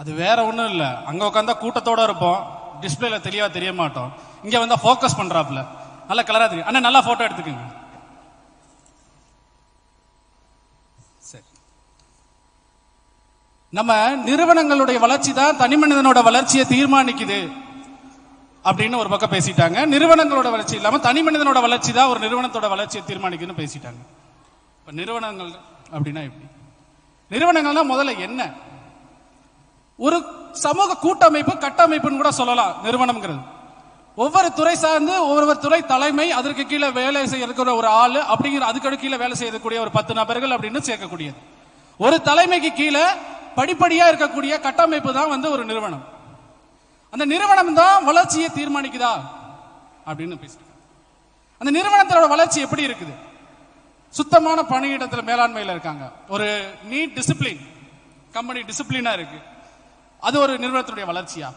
அது வேற ஒன்றும் இல்லை. அங்கே உட்காந்தா கூட்டத்தோட இருப்போம். டிஸ்பிளேல தெளிவாக தெரிய மாட்டோம். இங்கே வந்தால் ஃபோக்கஸ் பண்ணுறாப்புல நல்ல கலராக தெரியும். அண்ணா நல்லா ஃபோட்டோ எடுத்துக்கோங்க. சரி. நம்ம நிறுவனங்களுடைய வளர்ச்சி தான் தனி மனிதனோட வளர்ச்சியை தீர்மானிக்குது அப்படின்னு ஒரு பக்கம் பேசிட்டாங்க. நிறுவனங்களோட வளர்ச்சி இல்லாமல் தனி மனிதனோட வளர்ச்சி தான் ஒரு நிறுவனத்தோட வளர்ச்சியை தீர்மானிக்குதுன்னு பேசிட்டாங்க. இப்போ நிறுவனங்கள் அப்படின்னா எப்படி? நிறுவனங்கள்னா முதல்ல என்ன? ஒரு சமூக கூட்டமைப்பு கட்டமைப்புன்னு கூட சொல்லலாம் நிறுவனம்ங்கிறது. ஒவ்வொரு துறை சார்ந்து ஒவ்வொரு துறை தலைமை அதற்கு கீழே வேலை செய்யறதுக்கு ஒரு ஆள் அப்படிங்கிற அதுக்கு கீழே வேலை செய்யக்கூடிய ஒரு பத்து நபர்கள் அப்படின்னு சேர்க்கக்கூடியது. ஒரு தலைமைக்கு கீழே படிப்படியா இருக்கக்கூடிய கட்டமைப்பு தான் வந்து ஒரு நிறுவனம். அந்த நிறுவனம் தான் வளர்ச்சியை தீர்மானிக்குதா? அப்படின்னு பேசுறேன் அந்த நிறுவனத்தோட வளர்ச்சி எப்படி இருக்குது? சுத்தமான பணியிடத்துல மேலாண்மையில இருக்காங்க. ஒரு நீட் டிசிப்ளின் கம்பெனி டிசிப்ளினா இருக்கு. அது ஒரு நிறுவனத்துடைய வளர்ச்சியா?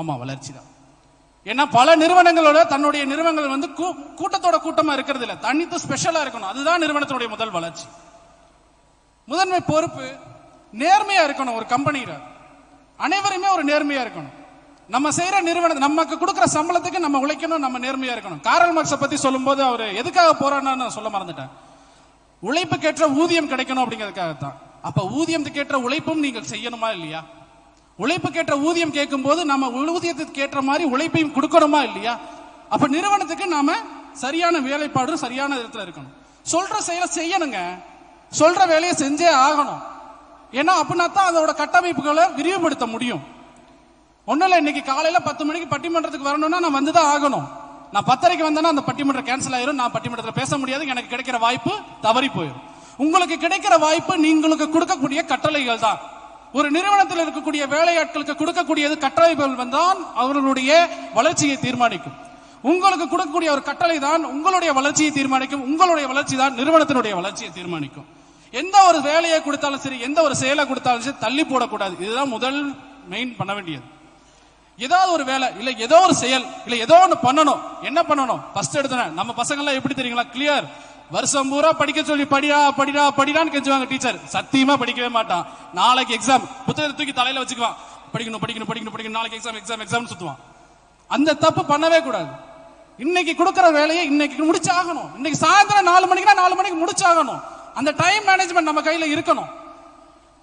ஆமா வளர்ச்சி தான் ஏன்னா பல நிறுவனங்களோட தன்னுடைய நிறுவனங்கள் வந்து கூ- கூட்டத்தோட கூட்டமா இருக்கிறது இல்லை தனித்து ஸ்பெஷலா இருக்கணும். அதுதான் நிறுவனத்துடைய முதல் வளர்ச்சி. முதன்மை பொறுப்பு நேர்மையா இருக்கணும் ஒரு கம்பெனியில. அனைவருமே ஒரு நேர்மையா இருக்கணும். நம்ம செய்யற நிறுவனம் நமக்கு கொடுக்குற சம்பளத்துக்கு நம்ம உழைக்கணும் நம்ம நேர்மையா இருக்கணும். காரல் மார்க்ஸை பத்தி சொல்லும்போது அவர் எதுக்காக போறான்னு நான் சொல்ல மறந்துட்டேன். உழைப்புக்கேற்ற ஊதியம் கிடைக்கணும் அப்படிங்கிறதுக்காகத்தான். அப்ப ஊதியத்துக்கேற்ற உழைப்பும் நீங்கள் செய்யணுமா இல்லையா? உழைப்புக்கேற்ற ஊதியம் கேட்கும்போது நம்ம ஊதியத்துக்கு ஏற்ற மாதிரி உழைப்பையும் கொடுக்கணுமா இல்லையா? அப்ப நிறுவனத்துக்கு நாம சரியான வேலைப்பாடும் சரியான இடத்துல இருக்கணும். சொல்ற செயலை செய்யணுங்க. சொல்ற வேலையை செஞ்சே ஆகணும். ஏன்னா அப்படின்னா தான் அதோட கட்டமைப்புகளை விரிவுபடுத்த முடியும். ஒன்றும் இல்லை இன்னைக்கு காலையில் பத்து மணிக்கு பட்டிமன்றத்துக்கு வரணும்னா நான் வந்து தான் ஆகணும். நான் பத்தரைக்கு வந்தேன்னா அந்த பட்டிமன்றம் கேன்சல் ஆயிரும். நான் பட்டிமன்றத்தில் பேச முடியாது. எனக்கு கிடைக்கிற வாய்ப்பு தவறி போயிடும் உங்களுக்கு கிடைக்கிற வாய்ப்பு நீங்களுக்கு கொடுக்கக்கூடிய கட்டளைகள் தான். ஒரு நிறுவனத்தில் இருக்கக்கூடிய வேலையாட்களுக்கு கொடுக்கக்கூடியது கட்டளைகள் தான் அவர்களுடைய வளர்ச்சியை தீர்மானிக்கும். உங்களுக்கு கொடுக்கக்கூடிய ஒரு கட்டளை தான் உங்களுடைய வளர்ச்சியை தீர்மானிக்கும். உங்களுடைய வளர்ச்சி தான் நிறுவனத்தினுடைய வளர்ச்சியை தீர்மானிக்கும். எந்த ஒரு வேலையை கொடுத்தாலும் சரி எந்த ஒரு செயலை கொடுத்தாலும் சரி தள்ளி போடக்கூடாது. இதுதான் முதல் மெயின் பண்ண வேண்டியது. ஏதாவது ஒரு வேலை இல்ல ஏதோ ஒரு செயல் இல்ல ஏதோ ஒன்று பண்ணணும். என்ன பண்ணணும்? ஃபர்ஸ்ட் எடுத்தன நம்ம பசங்க எல்லாம் எப்படி தெரியுங்களா? கிளியர் வருஷம் பூரா படிக்க சொல்லி படிடா படிடா படிடான்னு கெஞ்சுவாங்க டீச்சர் சத்தியமா படிக்கவே மாட்டான். நாளைக்கு எக்ஸாம் புத்தகத்தை தூக்கி தலையில வச்சுக்குவான். படிக்கணும் படிக்கணும் படிக்கணும் படிக்கணும். நாளைக்கு எக்ஸாம் எக்ஸாம் எக்ஸாம் சுத்துவான். அந்த தப்பு பண்ணவே கூடாது. இன்னைக்கு கொடுக்குற வேலையை இன்னைக்கு முடிச்சாகணும். இன்னைக்கு சாயந்தரம் நாலு மணிக்குனா நாலு மணிக்கு முடிச்சாகணும். அந்த டைம் மேனேஜ்மெண்ட் நம்ம கையில இருக்கணும்.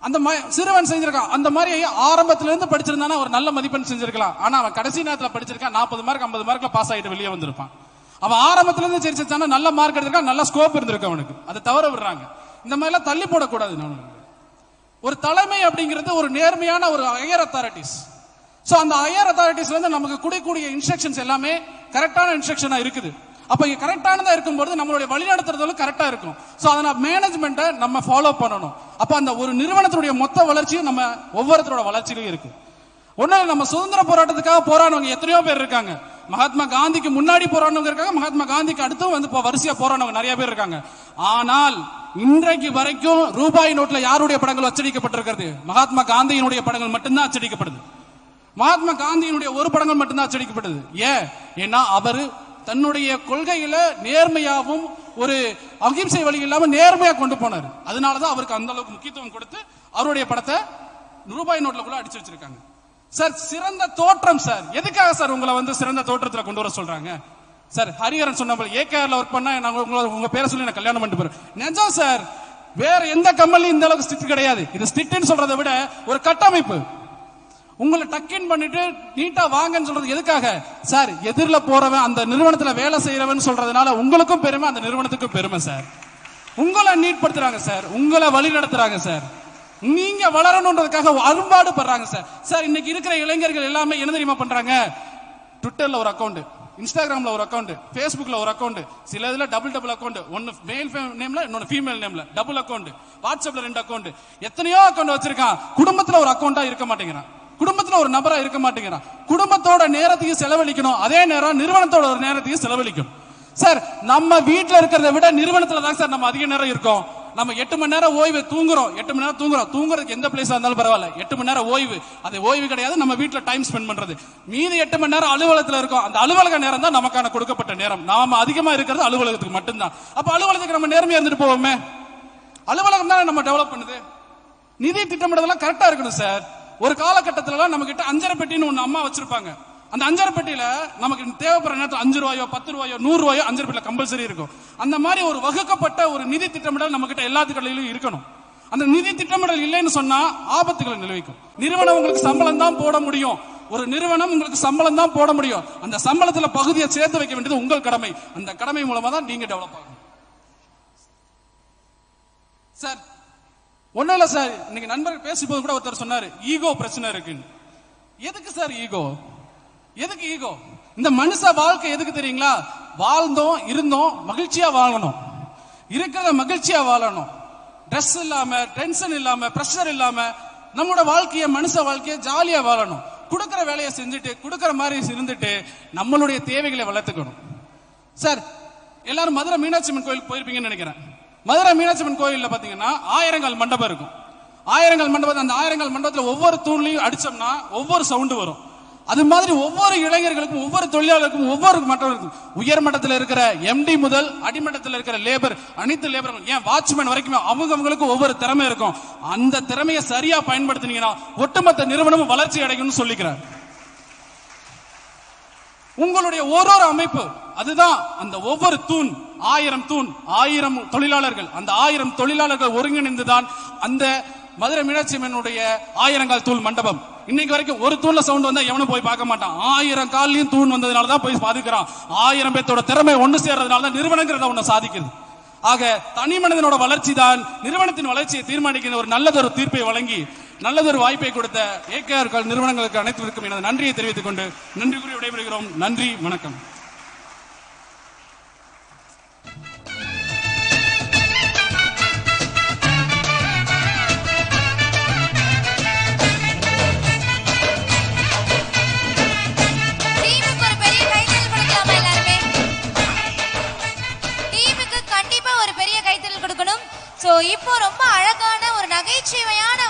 அந்த சிறுவன் செஞ்சிருக்கான். அந்த மாதிரி ஆரம்பத்துல இருந்து படிச்சிருந்தானா ஒரு நல்ல மதிப்பெண் செஞ்சிருக்கலாம். ஆனா அவன் கடைசி நேரத்துல படிச்சிருக்கான். நாற்பது மார்க் ஐம்பது மார்க்ல பாஸ் ஆயிட்டு வெளியே வந்திருப்பான். அவன் ஆரம்பத்துல இருந்து சரி நல்ல மார்க் எடுத்திருக்கான் நல்ல ஸ்கோப் இருந்திருக்கு அவனுக்கு. அதை தவற விடுறாங்க. இந்த மாதிரி எல்லாம் தள்ளி போடக்கூடாது ஒரு தலைமை அப்படிங்கிறது ஒரு நேர்மையான ஒரு ஹையர் அத்தாரிட்டிஸ் ஸோ அந்த ஹையர் அத்தாரிட்டிஸ்ல வந்து நமக்கு குடிக்கூடிய இன்ஸ்ட்ரக்ஷன்ஸ் எல்லாமே கரெக்டான இன்ஸ்ட்ரக்ஷனா இருக்குது. அப்ப இங்க கரெக்டானதா இருக்கும்போது நம்மளுடைய வழிநடத்துறதுல கரெக்டா இருக்கும் சோ அதனால் மேனேஜ்மெண்ட்டை நம்ம ஃபாலோ பண்ணணும். அப்ப அந்த ஒரு நிறுவனத்துடைய மொத்த வளர்ச்சியும் நம்ம ஒவ்வொருத்தரோட வளர்ச்சியிலும் இருக்கு. ஒன்னும் நம்ம சுதந்திர போராட்டத்துக்காக போராடினவங்க எத்தனையோ பேர் இருக்காங்க. மகாத்மா காந்திக்கு முன்னாடி போராடினவங்க இருக்காங்க மகாத்மா காந்திக்கு அடுத்தும் வந்து இப்போ வரிசையா போராடினவங்க நிறைய பேர் இருக்காங்க. ஆனால் இன்றைக்கு வரைக்கும் ரூபாய் நோட்ல யாருடைய படங்கள் அச்சடிக்கப்பட்டிருக்கிறது? மகாத்மா காந்தியினுடைய படங்கள் மட்டும்தான் அச்சடிக்கப்படுது. மகாத்மா காந்தியினுடைய ஒரு படங்கள் மட்டும்தான் அச்சடிக்கப்படுது. ஏன்? ஏன்னா அவர் தன்னுடைய கொள்கையில நேர்மையாகவும் ஒரு அகிம்சை வழி இல்லாம நேர்மையா கொண்டு போனார். அதனாலதான் அவருக்கு அந்த அளவுக்கு முக்கியத்துவம் கொடுத்து அவருடைய படத்தை ரூபாய் நோட்ல கூட அடிச்சு வச்சிருக்காங்க. சார் சிறந்த தோற்றம் சார். எதுக்காக சார் உங்களை வந்து சிறந்த தோற்றத்துல கொண்டு வர சொல்றாங்க? சார் ஹரிஹரன் சொன்ன போல ஏகேஆர்ல ஒர்க் பண்ணா நான் உங்களை உங்க பேரை சொல்லி நான் கல்யாணம் பண்ணிட்டு போறேன். நிஜம் சார் வேற எந்த கம்பெனிலும் இந்த அளவுக்கு ஸ்ட்ரிக்ட் கிடையாது. இது ஸ்ட்ரிக்ட்னு சொல்றதை விட ஒரு கட்டமைப்பு. உங்களை டக்கின் பண்ணிட்டு நீட்டா வாங்கன்னு சொல்றது எதுக்காக? சார் எதிரில் போறவன் அந்த நிறுவனத்துல வேலை செய்யறவன் சொல்றதுனால உங்களுக்கும் பெருமை அந்த நிறுவனத்துக்கும் பெருமை சார் உங்களை நீட்படுத்துறாங்க சார் உங்களை வழி நடத்துறாங்க சார் நீங்க வளரணுன்றதுக்காக அரும்பாடு படுறாங்க சார் சார் இன்னைக்கு இருக்கிற இளைஞர்கள் எல்லாமே என்ன தெரியுமா பண்றாங்க? ட்விட்டர்ல ஒரு அக்கௌண்ட் இன்ஸ்டாகிராம்ல ஒரு அக்கௌண்ட் ஃபேஸ்புக்ல ஒரு அக்கௌண்ட் சில இதுல டபுள் டபுள் அக்கௌண்ட் ஒன்னு மேல் நேம்ல இன்னொன்னு ஃபீமேல் நேம்ல டபுள் அக்கௌண்ட் வாட்ஸ்அப்ல ரெண்டு அக்கௌண்ட் எத்தனையோ அக்கௌண்ட் வச்சிருக்கான். குடும்பத்துல ஒரு அக்கௌண்டா இருக்க மாட்டேங்கிறான். குடும்பத்துல ஒரு நபரா இருக்க மாட்டேங்கிறான். குடும்பத்தோட நேரத்தையும் செலவழிக்கணும். அதே நேரம் நிறுவனத்தோட ஒரு நேரத்தையும் செலவழிக்கணும் சார் நம்ம வீட்டுல இருக்கிறத விட நிறுவனத்துல தான் சார் நம்ம அதிக நேரம் இருக்கோம். நம்ம எட்டு மணி நேரம் ஓய்வு தூங்குறோம். எட்டு மணி நேரம் தூங்குறோம். தூங்குறதுக்கு எந்த பிளேஸா இருந்தாலும் பரவாயில்ல. எட்டு மணி நேரம் ஓய்வு. அது ஓய்வு கிடையாது. நம்ம வீட்டுல டைம் ஸ்பெண்ட் பண்றது. மீதி எட்டு மணி நேரம் அலுவலகத்துல இருக்கும். அந்த அலுவலக நேரம் தான் நமக்கான கொடுக்கப்பட்ட நேரம். நாம அதிகமா இருக்கிறது அலுவலகத்துக்கு மட்டும்தான். அப்ப அலுவலகத்துக்கு நம்ம நேர்மையா இருந்துட்டு போவோமே. அலுவலகம் தானே நம்ம டெவலப் பண்ணுது? நிதி திட்டமிடுதலாம் கரெக்டா இருக்கணும் சார் ஒரு காலகட்டத்துல நம்ம கிட்ட அஞ்சரை பெட்டின்னு ஒண்ணு அம்மா வச்சிருப்பாங்க. அந்த அஞ்சரை பெட்டியில நமக்கு தேவைப்படுற நேரத்தில் அஞ்சு ரூபாயோ பத்து ரூபாயோ நூறு ரூபாயோ அஞ்சரை பெட்டியில கம்பல்சரி இருக்கும். அந்த மாதிரி ஒரு வகுக்கப்பட்ட ஒரு நிதி திட்டமிடல் நம்ம கிட்ட எல்லாத்துக்களிலும் இருக்கணும். அந்த நிதி திட்டமிடல் இல்லைன்னு சொன்னா ஆபத்துகளை நிலவிக்கும் நிறுவனம் உங்களுக்கு சம்பளம் தான் போட முடியும். ஒரு நிறுவனம் உங்களுக்கு சம்பளம் தான் போட முடியும். அந்த சம்பளத்துல பகுதியை சேர்த்து வைக்க வேண்டியது உங்கள் கடமை. அந்த கடமை மூலமா தான் நீங்க டெவலப் ஆகும் சார் ஒன்றும் இல்லை சார் இன்னைக்கு நண்பர்கள் பேசும்போது கூட ஒருத்தர் சொன்னார் ஈகோ பிரச்சனை இருக்குன்னு. எதுக்கு சார் ஈகோ? எதுக்கு ஈகோ? இந்த மனுஷ வாழ்க்கை எதுக்கு தெரியுங்களா? வாழ்ந்தோம் இருந்தோம் மகிழ்ச்சியா வாழணும். இருக்கிற மகிழ்ச்சியா வாழணும். ட்ரெஸ் இல்லாம டென்ஷன் இல்லாம ப்ரெஷர் இல்லாம நம்மளோட வாழ்க்கைய மனுஷ வாழ்க்கைய ஜாலியா வாழணும். கொடுக்குற வேலையை செஞ்சுட்டு கொடுக்குற மாதிரி இருந்துட்டு நம்மளுடைய தேவைகளை வளர்த்துக்கணும். சார் எல்லாரும் மதுரை மீனாட்சி அம்மன் கோயிலுக்கு போயிருப்பீங்கன்னு நினைக்கிறேன். மதுரை மீனாட்சி அம்மன் பார்த்தீங்கன்னா ஆயிரங்கால் மண்டபம் இருக்கும். ஆயிரங்கால் மண்டபத்தில் அந்த ஆயிரங்கால் மண்டபத்தில் ஒவ்வொரு தூண்லையும் அடிச்சோம்னா ஒவ்வொரு சவுண்டு வரும். அது மாதிரி ஒவ்வொரு இளைஞர்களுக்கும் ஒவ்வொரு தொழிலாளருக்கும் ஒவ்வொரு மட்டம் இருக்கும் உயர் இருக்கிற எம்டி முதல் அடிமட்டத்தில் இருக்கிற லேபர் அனைத்து லேபர்கள் ஏன் வாட்ச்மேன் வரைக்கும் அவங்கவுங்களுக்கு ஒவ்வொரு திறமை இருக்கும். அந்த திறமையை சரியா பயன்படுத்தினீங்கன்னா ஒட்டுமொத்த நிறுவனமும் வளர்ச்சி அடையும்னு சொல்லிக்கிறார். உங்களுடைய ஒரு ஒரு அமைப்பு அதுதான் அந்த ஒவ்வொரு தூண். ஆயிரம் தூண் ஆயிரம் தொழிலாளர்கள். அந்த ஆயிரம் தொழிலாளர்கள் ஒருங்கிணைந்துதான் அந்த மதுரை மீனாட்சி அம்மனுடைய ஆயிரங்கால் தூள் மண்டபம். இன்னைக்கு வரைக்கும் ஒரு தூண்ல சவுண்ட் வந்தா எவனும் போய் பார்க்க மாட்டான். ஆயிரம் கால்லயும் தூண் வந்ததுனால தான் போய் பாதிக்கிறான் ஆயிரம் பேர்த்தோட திறமை ஒண்ணு சேர்றதுனால தான் நிறுவனங்கிறத ஒண்ணு சாதிக்குது. ஆக தனி மனிதனோட வளர்ச்சி தான் நிறுவனத்தின் வளர்ச்சியை தீர்மானிக்கிற ஒரு நல்லதொரு தீர்ப்பை வழங்கி நல்லதொரு வாய்ப்பை கொடுத்த ஏகேஆர் நிறுவனங்களுக்கு அனைத்திற்கும் எனது நன்றியை தெரிவித்துக் கொண்டு நன்றி கூறி விடைபெறுகிறோம். நன்றி வணக்கம். நகைச்சுவையான